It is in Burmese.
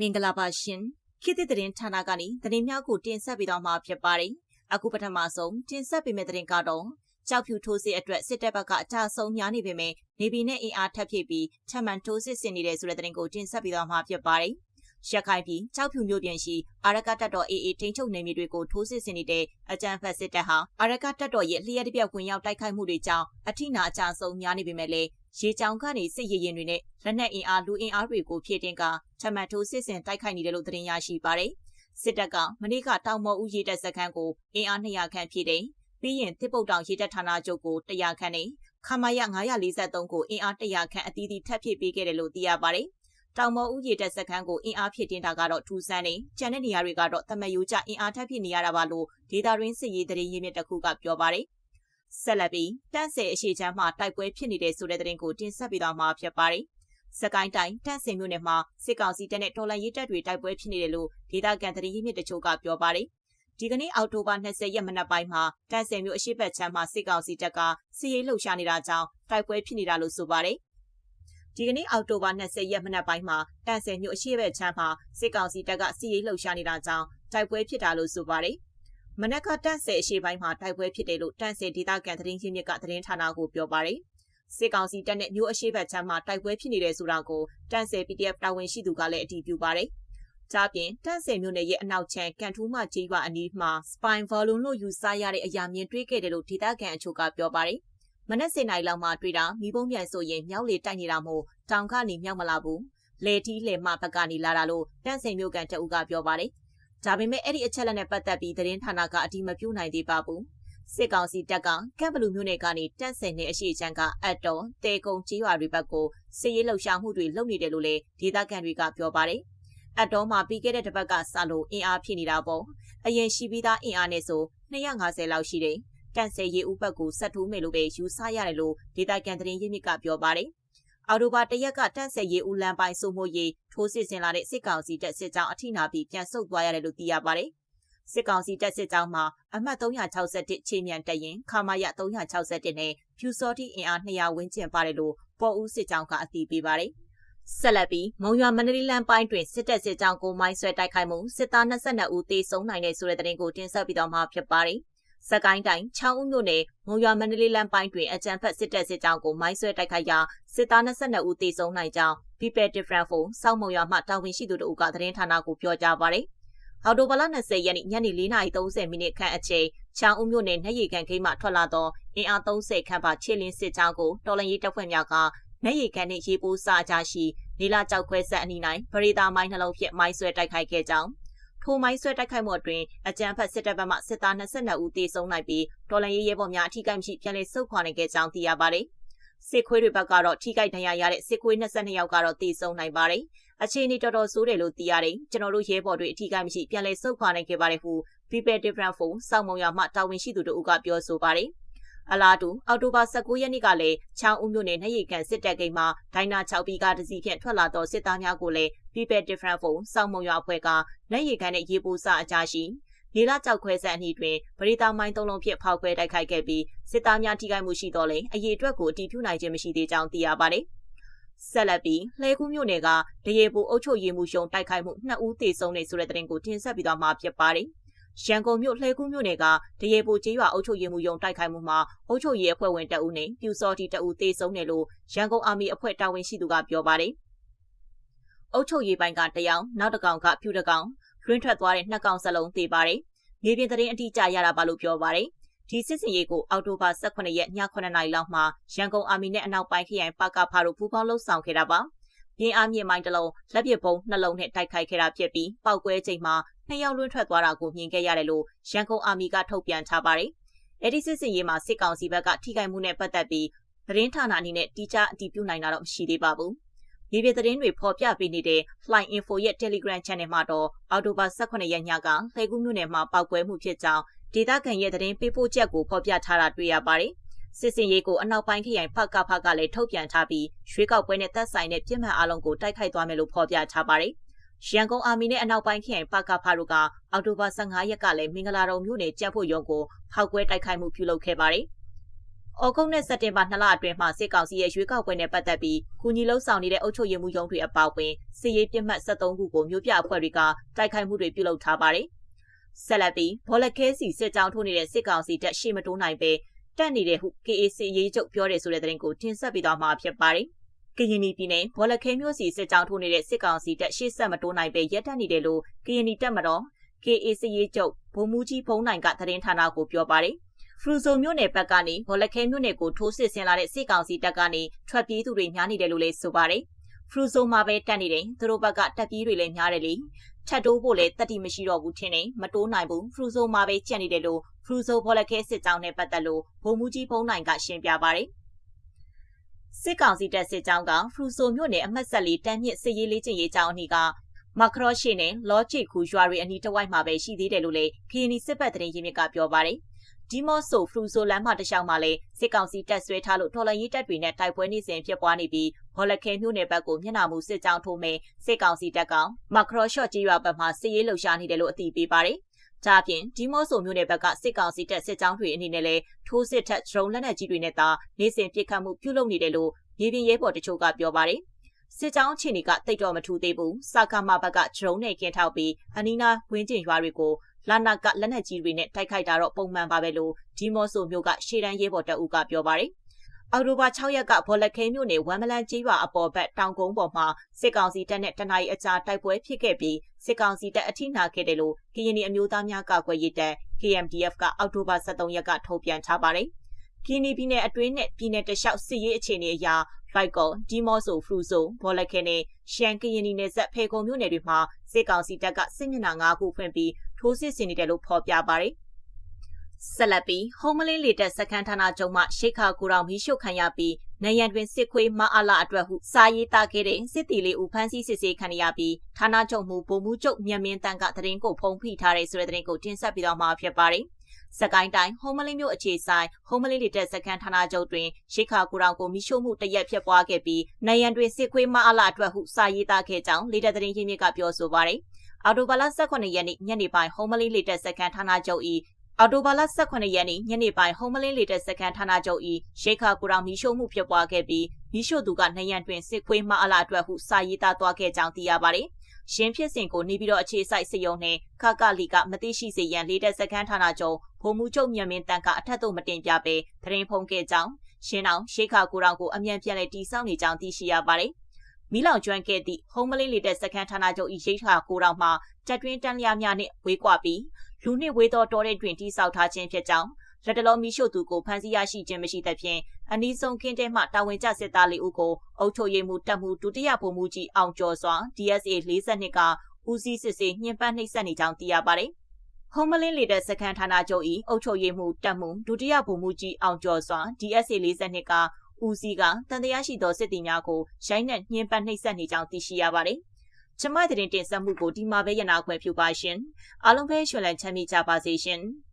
မင်္ဂလာပါရှင်ခေတ်သစ်သတင်းဌာနကနေသတင်းများကိုတင်ဆက်ပေးသွားမှာဖြစ်ပါတယ်အခုပထမဆုံးတင်ဆက်ပေးမယ့်သတင်းကတော့ကြောက်ဖြူထိုးစစ်အတွက်စစ်တပ်ဘက်ကအကြဆုံးများနေပေမဲ့နေပြည်နဲ့အင်အားထပ်ဖြည့်ပြီးချမှန်ထိုးစစ်ဆင်နေတဲ့ဆိုတဲ့သတင်းကိုတင်ဆက်ပေးသွားမှာဖြစ်ပါတယ် ရခိုင်ပြည်ကြောက်ဖြူမြို့ပြင်ရှိအာရကတပ်တော် AA ထိန်းချုပ်နေမြေတွေကိုထိုးစစ်ဆင်နေတဲ့အကြမ်းဖက်စစ်တပ်ဟာအာရကတပ်တော်ရဲ့လျှက်တစ်ပြက်ဝင်ရောက်တိုက်ခိုက်မှုတွေကြောင့်အထိနာအကြဆုံးများနေပေမဲ့လည်းရေကြောင်ကနေစစ်ရေရင်တွေနဲ့လက်နက်အင်အားလူအင်အားတွေကိုဖြည့်တင်ကချမှတ်ထိုးစစ်ဆင်တိုက်ခိုက်နေတယ်လို့သတင်းရရှိပါတယ်။စစ်တပ်ကမနေ့ကတောင်မော်ဦးရေတပ်စခန်းကိုအင်အား200ခန့်ဖြည့်တင်ပြီးရင်တစ်ပုတ်တောင်ရေတပ်ဌာနချုပ်ကို100ခန့်နဲ့ခမာယ943ကိုအင်အား100ခန့်အသီးသီးထပ်ဖြည့်ပေးခဲ့တယ်လို့သိရပါတယ်။ တောင်မော်ဦးရေတပ်စခန်းကိုအင်အားဖြည့်တင်တာကတော့ထူးဆန်းနေကျန်တဲ့နေရာတွေကတော့တမယိုကျအင်အားထပ်ဖြည့်နေရတာပါလို့ဒေတာရင်းစစ်ရေးတရင်ရင်းမြစ်တစ်ခုကပြောပါတယ်။ဆက်လက်ပြီးတန့်ဆယ်အရှိချမ်းမှတိုက်ပွဲဖြစ်နေတဲ့ဆိုတဲ့သတင်းကိုတင်ဆက်ပေးသွားမှာဖြစ်ပါတယ်။စကိုင်းတိုင်းတန့်ဆယ်မြို့နယ်မှာစစ်ကောင်စီတပ်နဲ့တော်လှန်ရေးတပ်တွေတိုက်ပွဲဖြစ်နေတယ်လို့ဒေသခံသတင်းရင်းမြစ်တချို့ကပြောပါတယ်။ဒီကနေ့အောက်တိုဘာ20ရက်မနက်ပိုင်းမှာတန့်ဆယ်မြို့အရှိတ်ချမ်းမှာစစ်ကောင်စီတပ်ကစစ်ရေးလှုပ်ရှားနေတာကြောင့်တိုက်ပွဲဖြစ်နေတာလို့ဆိုပါတယ်။ ဒီကနေ့အောက်တိုဘာ20ရက်မနက်ပိုင်းမှာတန့်ဆယ်မြို့အရှိတ်ချမ်းမှာစစ်ကောင်စီတပ်ကစစ်ရေးလှုပ်ရှားနေတာကြောင့်တိုက်ပွဲဖြစ်တာလို့ဆိုပါတယ်။မနက်ကတန့်ဆယ်အရှိပိုင်းမှာတိုက်ပွဲဖြစ်တယ်လို့တန့်ဆယ်ဒေသခံသတင်းရင်းမြစ်ကသတင်းဌာနကိုပြောပါတယ်။စစ်ကောင်စီတပ်နဲ့မြို့အရှိဘက်ချမ်းမှာတိုက်ပွဲဖြစ်နေတယ်ဆိုတာကိုတန့်ဆယ် PDF တာဝန်ရှိသူကလည်းအတည်ပြုပါတယ်။ကြားပြင်တန့်ဆယ်မြို့နယ်ရဲ့အနောက်ချမ်းကန်ထူးမှကြီးရွာအနီးမှာ spine volume လို့ယူဆရတဲ့အရာမြင်တွေ့ခဲ့တယ်လို့ဒေသခံအချို့ကပြောပါတယ်။ မနက်7:00နာရီလောက်မှတွေ့တာမိဘုံပြန်ဆိုရင်မြောက်လေတိုက်နေတာမို့တောင်ကနေမြောက်မလာဘူး။လေတီးလေမဘက်ကနေလာတာလို့တန့်ဆယ်မြို့ကန်တအုပ်ကပြောပါတယ်။ဒါပေမဲ့အဲ့ဒီအချက်လက်နဲ့ပတ်သက်ပြီးသတင်းဌာနကအတိမပြုနိုင်သေးပါဘူးစစ်ကောင်စီတပ်ကကမ်ဘလူမြို့နယ်ကနေတန့်ဆယ်နေအရှိချမ်းကအတ်တော်တေကုံကြီးရွာတွေဘက်ကိုစစ်ရေးလှုပ်ရှားမှုတွေလုပ်နေတယ်လို့လည်းဒေသခံတွေကပြောပါတယ်အတ်တော်မှာပြီးခဲ့တဲ့တစ်ပတ်ကစလို့အင်အားဖြစ်နေတာပေါ့အရင်ရှိပြီးသားအင်အားနဲ့ဆို250လောက်ရှိတယ် တန့်ဆယ်ရေဥပတ်ကိုဆက်ထိုးမယ်လို့ပဲယူဆရတယ်လို့ဒေသခံသတင်းရင်းမြစ်ကပြောပါတယ်အော်တိုဘာတရက်ကတန့်ဆက်ရေးဦးလန်ပိုင်းစုမှုရေးထိုးစစ်ဆင်လာတဲ့စစ်ကောင်စီတပ်စစ်ကြောင်းအထိနာပြီးပြန်ဆုတ်သွားရတယ်လို့သိရပါတယ်။စစ်ကောင်စီတပ်စစ်ကြောင်းမှာအမှတ်361ခြေမြန်တပ်ရင်ခမာရ361နဲ့ဖြူစောတိအင်အား200ဝန်းကျင်ပါတယ်လို့ပေါ်ဦးစစ်ကြောင်းကအသိပေးပါတယ်။ဆက်လက်ပြီးမုံရွာမန္တလေးလမ်းပိုင်းတွင်စစ်တပ်စစ်ကြောင်းကိုမိုင်းဆွဲတိုက်ခိုက်မှုစစ်သား22ဦးသေဆုံးနိုင်တဲ့ဆိုတဲ့သတင်းကိုတင်ဆက်ပြီးတော့မှဖြစ်ပါတယ်။ စကိုင်းတိုင်းချောင်းဦးမြို့နယ်မုံရွာမန္တလေးလမ်းပိုင်းတွင်အကြံဖက်စစ်တပ်စစ်ကြောင်းကိုမိုင်းဆွဲတိုက်ခိုက်ရာစစ်သား22ဦးသေဆုံးနိုင်ကြောင်း People Different Phone စောက်မုံရွာမှတာဝန်ရှိသူတို့ကသတင်းဌာနကိုပြောကြားပါတယ်။အော်တိုဘလ20ရက်နေ့ညနေ4:30မိနစ်ခန့်အချိန်ချောင်းဦးမြို့နယ်နှက်ရီကန်ခိမှထွက်လာသောအင်အား30ခန့်ပါခြေလင်းစစ်ကြောင်းကိုတော်လန်ရေးတပ်ဖွဲ့များကနှက်ရီကန်နှင့်ရေပိုးစားကြရှိနေလာကြောက်ခွဲဆက်အနီး၌ဗရီတာမိုင်းနှလုံးဖြင့်မိုင်းဆွဲတိုက်ခိုက်ခဲ့ကြောင်း ထိုမိုင်းဆွဲတိုက်ခိုက်မှုအတွင်းအကြမ်းဖက်စစ်တပ်ဘက်မှစစ်သား22ဦးသေဆုံးနိုင်ပြီးတော်လန်ရေးရဲဘော်များအထိကိမရှိပြန်လည်ဆုတ်ခွာနိုင်ခဲ့ကြောင်းသိရပါတယ်။စစ်ခွေးတွေဘက်ကတော့ထိခိုက်ဒဏ်ရာရတဲ့စစ်ခွေး22ယောက်ကတော့သေဆုံးနိုင်ပါတယ်။အခြေအနေတော်တော်ဆိုးတယ်လို့သိရတယ်။ကျွန်တော်တို့ရဲဘော်တွေအထိကိမရှိပြန်လည်ဆုတ်ခွာနိုင်ခဲ့ပါတယ်ဟု People Different Phone စောင့်မုံရမှတာဝန်ရှိသူတို့ကပြောဆိုပါတယ်။ အလားတူအောက်တိုဘာ19ရက်နေ့ကလည်းချောင်းဦးမြို့နယ်နှရိကန်စစ်တပ်ဂိတ်မှာဒိုင်နာ6ဘီကာတစီဖြင့်ထွက်လာသောစစ်သားများကိုလည်း People Different Phone စောင့်မုံရွာအဖွဲ့ကလက်ရည်ကန်နဲ့ရေပူစာအကြရှိနေလာကြောက်ခွဲဆက်အနီးတွင်ပရိသာမိုင်းသုံးလုံးဖြင့်ဖောက်ခွဲတိုက်ခိုက်ခဲ့ပြီးစစ်သားများထိခိုက်မှုရှိတော့လဲအရေးအတွက်ကိုအတည်ပြုနိုင်ခြင်းမရှိသေးကြောင်းသိရပါတယ်။ဆက်လက်ပြီးလှဲကူးမြို့နယ်ကတရေပူအုပ်ချုပ်ရေးမှုရှုံတိုက်ခိုက်မှုနှစ်ဦးသေဆုံးနေဆိုတဲ့သတင်းကိုတင်ဆက်ပြီးတော့မှာဖြစ်ပါတယ်။ ရန်ကုန်မြို့လှဲကူးမြို့နယ်ကတရေပူကျေးရွာအုပ်ချုပ်ရေးမှူးရုံတိုက်ခိုက်မှုမှာအုပ်ချုပ်ရေးအဖွဲ့ဝင်တအုပ်နဲ့ပြူစော်တီတအုပ်သေဆုံးတယ်လို့ရန်ကုန်အာမီအဖွဲ့တာဝန်ရှိသူကပြောပါတယ်။အုပ်ချုပ်ရေးပိုင်းကတယောက်နောက်တစ်ကောင်ကဖြူတစ်ကောင်လွှင့်ထွက်သွားတဲ့နှစ်ကောင်စလုံးသေပါတယ်။မြေပြင်သတင်းအတိအကျရတာပါလို့ပြောပါတယ်။ဒီစစ်စင်ရေးကိုအောက်တိုဘာ18ရက်ည9:00နာရီလောက်မှာရန်ကုန်အာမီနဲ့အနောက်ပိုင်းခရိုင်ပကဖာတို့ပူးပေါင်းလှုပ်ဆောင်ခဲ့တာပါ။ပြင်းအားမြင့်မိုင်းတစ်လုံးလက်ပစ်ပုံးနှလုံးနဲ့တိုက်ခိုက်ခဲ့တာဖြစ်ပြီးပောက်ကွဲချိန်မှာ နှစ်ယောက်လွှင့်ထွက်သွားတာကိုမြင်ခဲ့ရတယ်လို့ရန်ကုန်အာမီကထုတ်ပြန်ထားပါတယ်။အဲဒီစစ်စင်ရေးမှာစစ်ကောင်စီဘက်ကထိခိုက်မှုနဲ့ပတ်သက်ပြီးသတင်းဌာနအနေနဲ့တိကျအတည်ပြုနိုင်တာတော့မရှိသေးပါဘူး။မြေပြင်သတင်းတွေဖော်ပြပေးနေတဲ့ Fly Info ရဲ့ Telegram Channel မှာတော့အော်တိုဘာ18ရက်ညကလှေကူးမြို့နယ်မှာပောက်ကွဲမှုဖြစ်ကြောင်းဒေသခံရဲ့သတင်းပေးပို့ချက်ကိုဖော်ပြထားတာတွေ့ရပါတယ်။စစ်စင်ရေးကိုအနောက်ပိုင်းခရိုင်ဖက်ကဖကလည်းထုတ်ပြန်ထားပြီးရွှေကောက်ပွဲနဲ့သက်ဆိုင်တဲ့ပြည်မှန်အလုံးကိုတိုက်ခိုက်သွားမယ်လို့ဖော်ပြထားပါတယ်။ ရန်ကုန်အာမီနဲ့အနောက်ပိုင်းခရိုင်ပကဖာတို့ကအောက်တိုဘာ15ရက်ကလည်းမင်္ဂလာတော်မြို့နယ်ကြက်ဖို့ရုံကိုဖောက်ကွဲတိုက်ခိုက်မှုပြုလုပ်ခဲ့ပါတယ်။။ဩဂုတ်နဲ့စက်တင်ဘာ2လအတွင်းမှာစစ်ကောင်စီရဲ့ရွေးကောက်ပွဲနဲ့ပတ်သက်ပြီးကုညီလုံးဆောင်နေတဲ့အုပ်ချုပ်ရေးမှုရုံးတွေအပါအဝင်စစ်ရေးပြစ်မှတ်73ခုကိုမြို့ပြအဖွဲ့တွေကတိုက်ခိုက်မှုတွေပြုလုပ်ထားပါတယ်။ဆက်လက်ပြီးဘောလခဲစီစစ်ကြောင်းထိုးနေတဲ့စစ်ကောင်စီတပ်ရှေ့မတိုးနိုင်ပဲတက်နေတဲ့ဟု KAC ရေးချုပ်ပြောတယ်ဆိုတဲ့သတင်းကိုတင်ဆက်ပေးသွားမှာဖြစ်ပါတယ်။ ကရင်ပြည်နယ်ဘောလခဲမြို့စီစစ်ကြောင်းထိုးနေတဲ့စစ်ကောင်စီတပ်ရှေ့ဆက်မတိုးနိုင်ပဲရက်တက်နေတယ်လို့ကရင်တပ်မတော် KAC ရေးချုပ်ဗိုလ်မှူးကြီးဖုံးနိုင်ကသတင်းဌာနကိုပြောပါတယ်။ဖရူဇိုမြို့နယ်ဘက်ကနေဘောလခဲမြို့နယ်ကိုထိုးစစ်ဆင်လာတဲ့စစ်ကောင်စီတပ်ကနေထွက်ပြေးသူတွေများနေတယ်လို့လည်းဆိုပါတယ်။ဖရူဇိုမှာပဲတက်နေတယ်သူတို့ဘက်ကတက်ပြေးတွေလည်းများတယ်လေထတ်တိုးဖို့လည်းတတိမရှိတော့ဘူးထင်တယ်မတိုးနိုင်ဘူးဖရူဇိုမှာပဲကြက်နေတယ်လို့ဖရူဇိုဘောလခဲစစ်ကြောင်းနဲ့ပတ်သက်လို့ဗိုလ်မှူးကြီးဖုံးနိုင်ကရှင်းပြပါတယ် စစ်ကောင်စီတပ်စစ်ကြောင်းကဖရူဆိုမြို့နယ်အမှတ်ဆက်လေးတန်းမြင့်စစ်ရေးလေးကျင့်ရေးကြောင်းအနီးကမခရော့ရှိနဲ့လော့ချီခူရွာတွေအနီးတစ်ဝိုက်မှာပဲရှိသေးတယ်လို့လည်းခီနီစစ်ပတ်တရင်ရင်းမြစ်ကပြောပါတယ်။ဒီမော့ဆိုဖရူဆိုလမ်းမတလျှောက်မှာလည်းစစ်ကောင်စီတပ်ဆွဲထားလို့တော်လရေးတပ်တွေနဲ့တိုက်ပွဲနေစဉ်ဖြစ်ပွားနေပြီးဘောလခဲမြို့နယ်ဘက်ကိုမျက်နှာမူစစ်ကြောင်းထိုးမယ်စစ်ကောင်စီတပ်ကမခရော့ရှော့ကြီးရွာဘက်မှာစစ်ရေးလှုပ်ရှားနေတယ်လို့အသိပေးပါတယ်။ ဒါပြင်ဒီမော့ဆိုမြို့နယ်ဘက်ကစစ်ကောင်စီတပ်စစ်ကြောင်းတွေအနေနဲ့လည်းထိုးစစ်ထက်ဒရုန်းလက်နက်ကြီးတွေနဲ့သာနေစဉ်ပစ်ခတ်မှုပြုလုပ်နေတယ်လို့မြေပြင်ရဲဘော်တချို့ကပြောပါတယ်။စစ်ကြောင်းအခြေအနေကတိတ်တော့မထူသေးဘူး။စာကမဘက်ကဒရုန်းနဲ့ကင်းထောက်ပြီးအနီးနားဝင်းကျင်ရွာတွေကိုလာနာကလက်နက်ကြီးတွေနဲ့တိုက်ခိုက်တာတော့ပုံမှန်ပါပဲလို့ဒီမော့ဆိုမျိုးကရှေ့တန်းရဲဘော်တအုပ်ကပြောပါတယ်။ အော်တိုဘာ6ရက်ကဘော်လက်ခဲမြို့နယ်ဝမ်မလန်ကျေးရွာအပေါ်ဘက်တောင်ကုန်းပေါ်မှာစစ်ကောင်စီတပ်နဲ့တနအီအကြာတိုက်ပွဲဖြစ်ခဲ့ပြီးစစ်ကောင်စီတပ်အထိနာခဲ့တယ်လို့ကရင်အမျိုးသားများကာကွယ်ရေးတပ် KMDF ကအောက်တိုဘာ23ရက်ကထုတ်ပြန်ထားပါတယ်။ကင်းနီပြည်နယ်အတွင်းနဲ့ပြည်နယ်တလျှောက်စစ်ရေးအခြေအနေအရလိုက်ကောဒီမော့ဆိုဖရူဆိုဘောလခဲနဲ့ရှန်ကရင်နီနယ်ဆက်ဖေကုံမြို့နယ်တွေမှာစစ်ကောင်စီတပ်ကစစ်မျက်နှာ၅ခုဖွင့်ပြီးထိုးစစ်ဆင်နေတယ်လို့ဖော်ပြပါတယ် ဆက်လက်ပြီးဟုံးမလင်းလေတက်စခန်းဌာနချုပ်မှရှိခါကူတော်မီးရှို့ခံရပြီးနေရန်တွင်စစ်ခွေးမအားလာအတွက်ဟုစာရေးသားခဲ့တဲ့စစ်တီလေးဦးဖမ်းဆီးစစ်ဆေးခံရပြီးဌာနချုပ်မှုဗိုလ်မှူးချုပ်မြတ်မင်းတန်းကသတင်းကိုဖုံးဖိထားတဲ့ဆိုတဲ့သတင်းကိုတင်ဆက်ပြီးတော့မှာဖြစ်ပါတယ်။စကိုင်းတိုင်းဟုံးမလင်းမြို့အခြေဆိုင်ဟုံးမလင်းလေတက်စခန်းဌာနချုပ်တွင်ရှိခါကူရောင်ကိုမိရှို့မှုတရက်ဖြစ်ပွားခဲ့ပြီးနိုင်ရန်တွင်စစ်ခွေးမအလားအတွက်ဟုစာရေးသားခဲ့ကြောင်းလေတက်သတင်းရင်းမြစ်ကပြောဆိုပါတယ်။အော်တိုဘာလ18ရက်နေ့ညနေပိုင်းဟုံးမလင်းလေတက်စခန်းဌာနချုပ်၏ အော်တိုဘာလ18ရက်နေ့ညနေပိုင်းဟုံးမလင်းလေတက်စခန်းဌာနချုပ်၏ရှိခါကူရောင်မိရှို့မှုဖြစ်ပွားခဲ့ပြီးမိရှို့သူကနိုင်ရန်တွင်စစ်ခွေးမအလားအတွက်ဟုစာရေးသားသွားခဲ့ကြောင်းသိရပါတယ်။ရှင်းဖြစ်စဉ်ကိုနေပြီးတော့အခြေစိုက်စရုံနဲ့ခကလီကမသိရှိစေရန်လေးတဲ့စကန်ဌာနချုပ်ဗိုလ်မှူးချုပ်မြန်မင်းတန်ကအထက်သို့မတင်ပြပဲသတင်းဖုံးခဲ့ကြောင်းရှင်းအောင်ရှေးခါကိုတောင်ကိုအမြန်ပြန်လဲတီဆောက်နေကြောင်းသိရှိရပါတယ်။မီလောင်ကျွမ်းခဲ့သည့်ဟုံးမလင်းလေးတဲ့စကန်ဌာနချုပ်ဤရိတ်ခါကိုတောင်မှတက်တွင်းတန်လျာများနှင့်ဝေးကွာပြီး လူနှင့်ဝေးသောတော်တဲ့တွင်တိဆောက်ထားခြင်းဖြစ်ကြောင်းလက်တလုံးမီရှို့သူကိုဖမ်းဆီးရရှိခြင်းမရှိသဖြင့်အနီးဆုံးခင်းတဲမှတာဝန်ကျစစ်သားလေးဦးကိုအုပ်ချုပ်ရေးမှူးတပ်မှုဒုတိယဗိုလ်မှူးကြီးအောင်ကျော်စွာ DSA 42ကဦးစီးစစ်ဆေးညှဉ်းပန်းနှိပ်စက်နေကြောင်းသိရပါတယ်။ဟုံးမလင်းလေတဲ့စခန်းဌာနချုပ်၏အုပ်ချုပ်ရေးမှူးတပ်မှုဒုတိယဗိုလ်မှူးကြီးအောင်ကျော်စွာ DSA 42ကဦးစီးကတန်တရားရှိသောစစ်သည်များကိုရိုင်းနှက်ညှဉ်းပန်းနှိပ်စက်နေကြောင်းသိရှိရပါတယ်။ ကျမတဲ့တင်ဆက်မှုကိုဒီမှာပဲရနာခွင့်ပြုပါရှင်။အားလုံးပဲရွှေလန်းချမ်းမြေ့ကြပါစေရှင်။